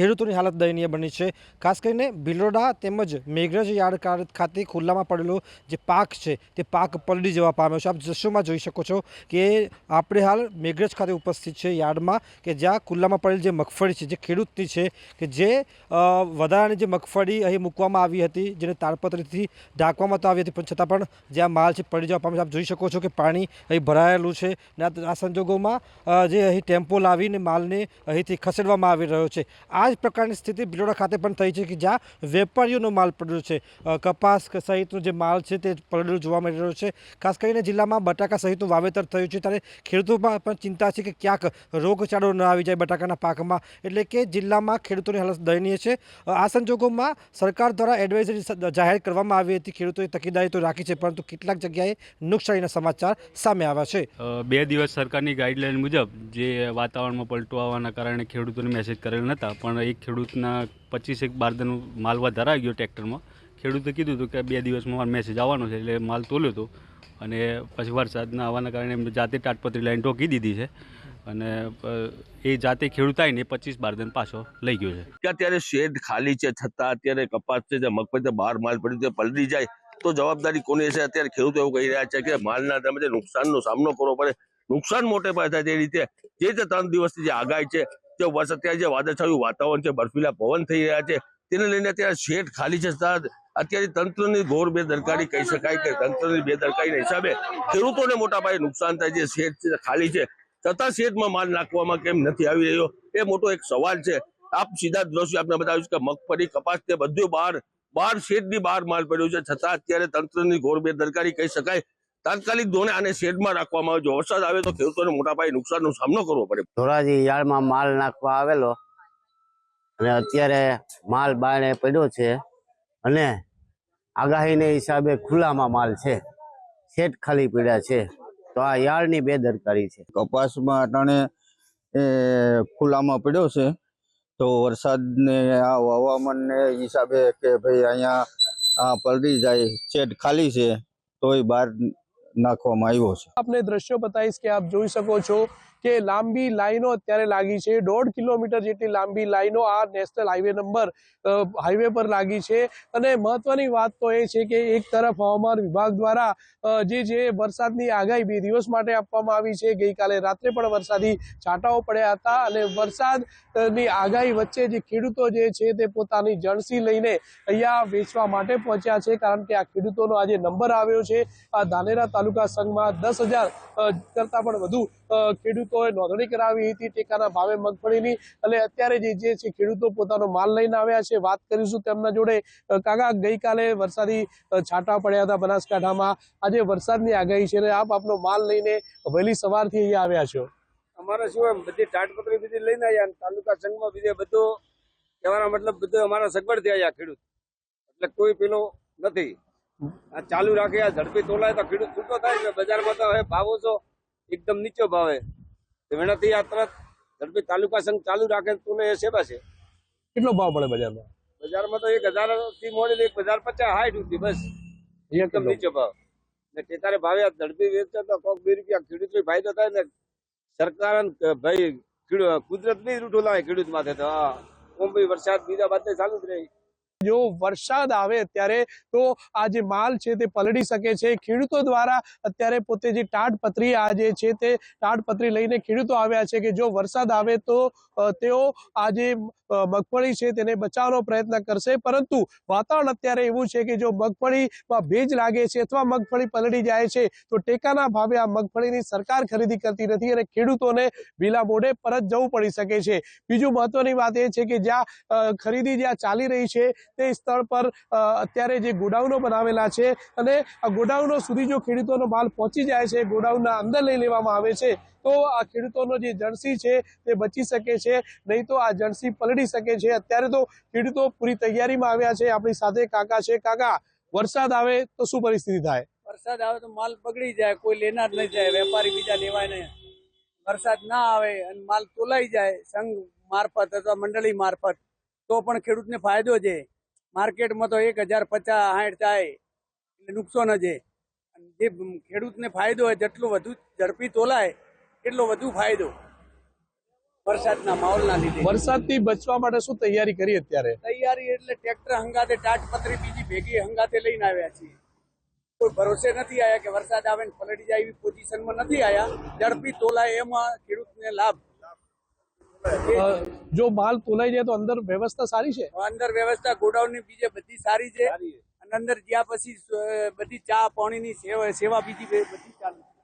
ખેડૂતોની હાલત દયનીય બની છે. ખાસ કરીને ભિલોડા તેમજ મેઘરજ યાર્ડ ખાતે ખુલ્લામાં પડેલો જે પાક છે તે પાક પલડી જવા પામ્યો છે. આપ દ્રશ્યોમાં જોઈ શકો છો કે આપણે હાલ મેઘરજ ખાતે ઉપસ્થિત છે યાર્ડમાં કે જ્યાં ખુલ્લામાં પડેલ જે મગફળી છે, જે ખેડૂતની છે કે જે વધારાની જે મગફળી અહીં મૂકવામાં આવી હતી, જેને તાડપત્રીથી ઢાંકવામાં તો આવી હતી, પણ છતાં પણ જ્યાં માલ છે પડી જવા પામ્યો છે. આપ જોઈ શકો છો કે પાણી અહીં ભરાયેલું છે ને આ આ સંજોગોમાં જે અહીં ટેમ્પો લાવીને માલને અહીંથી ખસેડવામાં આવી રહ્યો છે. આ જ પ્રકારની સ્થિતિ ભિલોડા ખાતે પણ થઈ છે કે જ્યાં વેપારીઓનો માલ પડ્યો છે. કપાસ સહિતનો જે માલ છે તે પડેલું જોવા મળી રહ્યો છે. ખાસ કરીને જિલ્લામાં બટાકા સહિતનું વાવેતર થયું છે. ત્યારે ખેડૂતોમાં પણ ચિંતા છે કે ક્યાંક રોગચાળો ન આવી જાય બટાકાના પાકમાં. એટલે કે જિલ્લામાં ખેડૂતોની હાલત દયનીય છે. આ સંજોગોમાં સરકાર દ્વારા એડવાઇઝરી જાહેર કરવામાં આવી હતી. ખેડૂતોએ તકેદારી તો રાખી છે, પરંતુ કેટલાક જગ્યાએ નુકસાનીના સમાચાર સામે આવ્યા છે. બે દિવસ સરકારની ગાઈડલાઈન મુજબ જે વાતાવરણમાં પલટો આવવાના કારણે ખેડૂતોને મેસેજ કરેલ નહોતા પણ એક ખેડૂતના પચીસેક બારદાનું માલ વધારા ગયો ટ્રેક્ટરમાં. ખેડૂતે કીધું હતું કે બે દિવસમાં મારો મેસેજ આવવાનો છે, એટલે માલ તોલ્યો હતો અને પછી વરસાદના આવવાના કારણે એમને જાતે તાટપત્રી લાઈન ટોકી દીધી છે. અને એ જાતે ખેડૂત આવીને પચીસ બારદાન પાછો લઈ ગયો છે. કે અત્યારે શેડ ખાલી છે, છતાં અત્યારે કપાસ છે મગફળી છે બહાર માલ પડ્યું છે પલડી જાય, તો જવાબદારી કોની છે અત્યારે ખેડૂતો એવું કહી રહ્યા છે કે માલના તમે નુકસાનનો સામનો કરવો પડે. નુકસાન મોટે પાયે થાય તે રીતે. જે ત્રણ દિવસથી જે આગાહી છે તે વર્ષ અત્યારે જે વાદળછાયું વાતાવરણ છે, બર્ફીલા પવન થઈ રહ્યા છે, તેને લઈને અત્યારે શેઠ ખાલી છે. અત્યારે તંત્રની ઘોર બેદરકારી કહી શકાય કે તંત્રની બેદરકારીના હિસાબે ખેડૂતોને મોટા પાયે નુકસાન થાય છે. શેઠ ખાલી છે. છતાં શેડમાં માલ નાખવામાં કેમ નથી આવી રહ્યો? એ મોટો એક સવાલ છે. આપ સીધા દ્રશ્ય આપને બતાવ્યું કે મગફળી, કપાસ તે બધું બહાર બહાર શેડની બહાર માલ પડ્યો છે. છતાં અત્યારે તંત્રની ઘોર બેદરકારી કહી શકાય તાત્કાલિક ધોરણે આને શેડમાં રાખવામાં આવે. જો વરસાદ આવે તો ખેડૂતોને મોટા પાયે નુકસાનનો સામનો કરવો પડે. ધોરાજી યાર્ડમાં માલ નાખવા આવેલો. અને અત્યારે માલ બારણે પડ્યો છે. અને આગાહીને હિસાબે ખુલ્લામાં માલ છે. શેઠ ખાલી પડ્યા છે. તો આ યાર્ડની બેદરકારી છે. કપાસમાં અટાણે એ ખુલ્લામાં પડ્યો છે. તો વરસાદને આ હવામાનને હિસાબે કે ભાઈ અહીંયા આ પલળી જાય શેડ ખાલી છે તોય બહાર નાખવામાં આવ્યો છે. આપને દ્રશ્યો બતાવીશ કે આપ જોઈ શકો છો કે લાંબી લાઈનો અત્યારે લાગી છે. દોઢ કિલોમીટર જેટલી લાંબી લાઈનો આ નેશનલ હાઈવે નંબર હાઈવે પર લાગી છે. અને મહત્વની વાત તો એ છે કે એક તરફ હવામાન વિભાગ દ્વારા જે જે વરસાદની આગાહી બે દિવસ માટે આપવામાં આવી છે. ગઈકાલે રાત્રે પણ વરસાદી છાંટાઓ પડ્યા હતા અને વરસાદની આગાહી વચ્ચે જે ખેડૂતો જે છે તે પોતાની જણસી લઈને અહીંયા વેચવા માટે પહોંચ્યા છે. કારણ કે આ ખેડૂતોનો આજે નંબર આવ્યો છે. આ ધાનેરા તાલુકા સંઘમાં દસ કરતાં પણ વધુ અ, ખેડૂતોએ નોંધણી કરાવી હતી ટેકાના ભાવે મગફળીની. અને અત્યારે જે જે છે ખેડૂતો પોતાનો માલ લઈને આવ્યા છે. વાત કરીશું તેમના જોડે. કાકા, ગઈકાલે વરસાદી છાંટા પડ્યા હતા બનાસકાંઠામાં. આજે વરસાદની આગાહી છે અને આપ આપનો માલ લઈને વહેલી સવારથી અહીંયા આવ્યા છો. અમારા શું બધી ટાટપત્રી બધી લઈને આવ્યા તાલુકા સંઘમાં બીજે બધું કહેવાના મતલબ બધું અમારા સગવડ થઈ આવ્યા ખેડૂત. એટલે કોઈ પેલો નથી. આ ચાલુ રાખે આ ઝડપી તોલાય તો ખેડૂત છૂટો થાય ને બજારમાં તો હવે ભાવો છો, એકદમ નીચો ભાવે. તો એનાથી આ તરત ઝડપી તાલુકા સંઘ ચાલુ રાખે તો એ સેવા છે. કેટલો ભાવ પડે બજારમાં? બજારમાં તો એક હજારથી મોડી એક હજાર પચાસ હાઈટ સુધી બસ. એકદમ નીચે ભાવ. ને ટેકારે ભાવે ઝડપી વેચે તો કોક બે રૂપિયા ખેડૂત ફાયદો થાય ને સરકાર ભાઈ કુદરત બી રૂઠું લાવે ખેડૂત માથે તો હા. કોમ બી વરસાદ બીજા બાદ ચાલુ જ રહી. જો વરસાદ આવે ત્યારે તો આ જે માલ છે તે પલળી શકે છે. ખેડૂતો દ્વારા અત્યારે પોતે જે ટાટપત્રી આ છે તે ટાટપત્રી લઈને ખેડૂતો આવ્યા છે કે જો વરસાદ આવે તો તેઓ આ મગફળી છે તેને બચાવવાનો પ્રયત્ન કરશે. પરંતુ વાતાવરણ અત્યારે એવું છે કે જો મગફળીમાં ભેજ લાગે છે અથવા મગફળી પલળી જાય છે, તો ટેકાના ભાવે આ મગફળીની સરકાર ખરીદી કરતી નથી અને ખેડૂતોને ભીલા મોઢે પરત જવું પડી શકે છે. બીજું મહત્વની વાત એ છે કે જ્યાં ખરીદી જ્યાં ચાલી રહી છે તે સ્થળ પર અત્યારે જે ગોડાઉનો બનાવેલા છે અને ગોડાઉનો સુધી જો ખેડૂતોનો માલ પહોંચી જાય છે, ગોડાઉનના અંદર લઈ લેવામાં આવે છે, તો આ ખેડૂતોનો જે જણસી છે તે બચી શકે છે, નહીં તો આ જણસી પલડી શકે છે. અત્યારે તો ખેડૂતો પૂરી તૈયારીમાં આવ્યા છે, આપણી સાથે કાકા છે. કાકા, વરસાદ આવે તો શું પરિસ્થિતિ થાય? વરસાદ આવે તો માલ બગડી જાય, કોઈ લેનાર નહીં જાય વેપારી બીજા લેવાય નહીં. વરસાદ ના આવે અને માલ તોલાઈ જાય, સંઘ મારફત અથવા મંડળી મારફત, તો પણ ખેડૂતને ફાયદો છે. માર્કેટમાં તો એક હજાર પચાસ સાઠ થાય એટલે નુકસાન જ અને જે ખેડૂતને ફાયદો હોય જેટલો વધુ ઝડપી તોલાય એટલો વધુ ફાયદો. વરસાદના માહોલના લીધે. વરસાદથી બચવા માટે શું તૈયારી કરી અત્યારે? તૈયારી એટલે ટ્રેક્ટર હંગાતે ટાટપત્રી બીજી ભેગી હંગાતે લઈને આવ્યા છીએ. કોઈ ભરોસે નથી આવ્યા કે વરસાદ આવે ને પલટી જાય એવી પોઝિશનમાં નથી આવ્યા ઝડપી તોલાય એમાં ખેડૂતને લાભ. જો માલ તોલાઈ જાય તો અંદર વ્યવસ્થા સારી છે? અંદર વ્યવસ્થા ગોડાઉનની બીજે બધી સારી છે. અને અંદર જ્યાં પછી બધી ચા પાણીની સેવા સેવા બીજી બધી ચાલુ